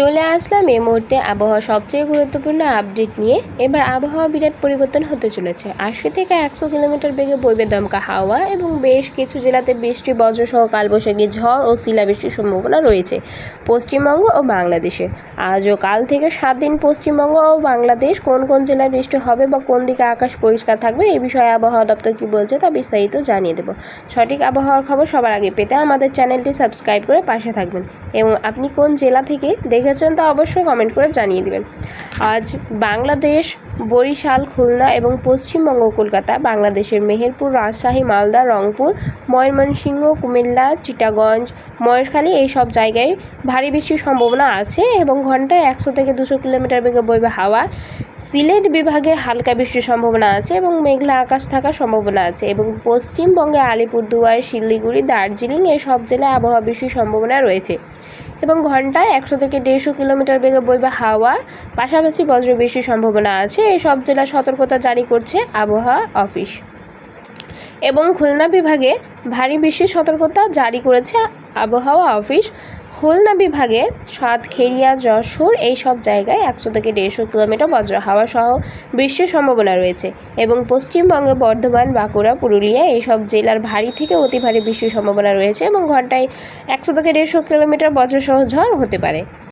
চলে আসলাম এই মুহূর্তে আবহাওয়া সবচেয়ে গুরুত্বপূর্ণ আপডেট নিয়ে। এবার আবহাওয়া বিরাট পরিবর্তন হতে চলেছে। আশি থেকে একশো কিলোমিটার বেগে বইবে দমকা হাওয়া এবং বেশ কিছু জেলাতে বৃষ্টি, বজ্রসহ কালবৈশাখী ঝড় ও শিলাবৃষ্টির সম্ভাবনা রয়েছে পশ্চিমবঙ্গ ও বাংলাদেশে। আজ ও কাল থেকে সাত দিন পশ্চিমবঙ্গ ও বাংলাদেশ কোন কোন জেলায় বৃষ্টি হবে বা কোন দিকে আকাশ পরিষ্কার থাকবে এই বিষয়ে আবহাওয়া দপ্তর কী বলছে তা বিস্তারিত জানিয়ে দেবো। সঠিক আবহাওয়ার খবর সবার আগে পেতে আমাদের চ্যানেলটি সাবস্ক্রাইব করে পাশে থাকবেন। এবং আপনি কোন জেলা থেকে দেখেছেন তা অবশ্যই কমেন্ট করে জানিয়ে দেবেন। আজ বাংলাদেশ বরিশাল, খুলনা এবং পশ্চিমবঙ্গ, কলকাতা, বাংলাদেশের মেহেরপুর, রাজশাহী, মালদা, রংপুর, ময়মনসিংহ, কুমিল্লা, চিটাগঞ্জ, মহেশখালী এই সব জায়গায় ভারী বৃষ্টির সম্ভাবনা আছে এবং ঘন্টায় একশো থেকে দুশো কিলোমিটার বেগে বইবে হাওয়া। সিলেট বিভাগের হালকা বৃষ্টির সম্ভাবনা আছে এবং মেঘলা আকাশ থাকার সম্ভাবনা আছে এবং পশ্চিমবঙ্গে আলিপুরদুয়ার, শিলিগুড়ি, দার্জিলিং এই সব জেলায় আবহাওয়া বৃষ্টির সম্ভাবনা রয়েছে এবং ঘন্টায় একশো থেকে দেড়শো কিলোমিটার বেগে বইবে হাওয়া। পাশাপাশি বজ্র বৃষ্টির সম্ভাবনা আছে এই সব জেলায় সতর্কতা জারি করছে আবহাওয়া অফিস। এবং খুলনা বিভাগে ভারী বৃষ্টির সতর্কতা জারি করেছে আবহাওয়া অফিস। খুলনা বিভাগের সাতখেরিয়া যশোর এই সব জায়গায় একশো থেকে দেড়শো কিলোমিটার বজ্র হাওয়া সহ বৃষ্টির সম্ভাবনা রয়েছে। এবং পশ্চিমবঙ্গে বর্ধমান, বাঁকুড়া, পুরুলিয়া এই সব জেলার ভারী থেকে অতি ভারী বৃষ্টির সম্ভাবনা রয়েছে এবং ঘন্টায় একশো থেকে দেড়শো কিলোমিটার বজ্রসহ ঝড় হতে পারে।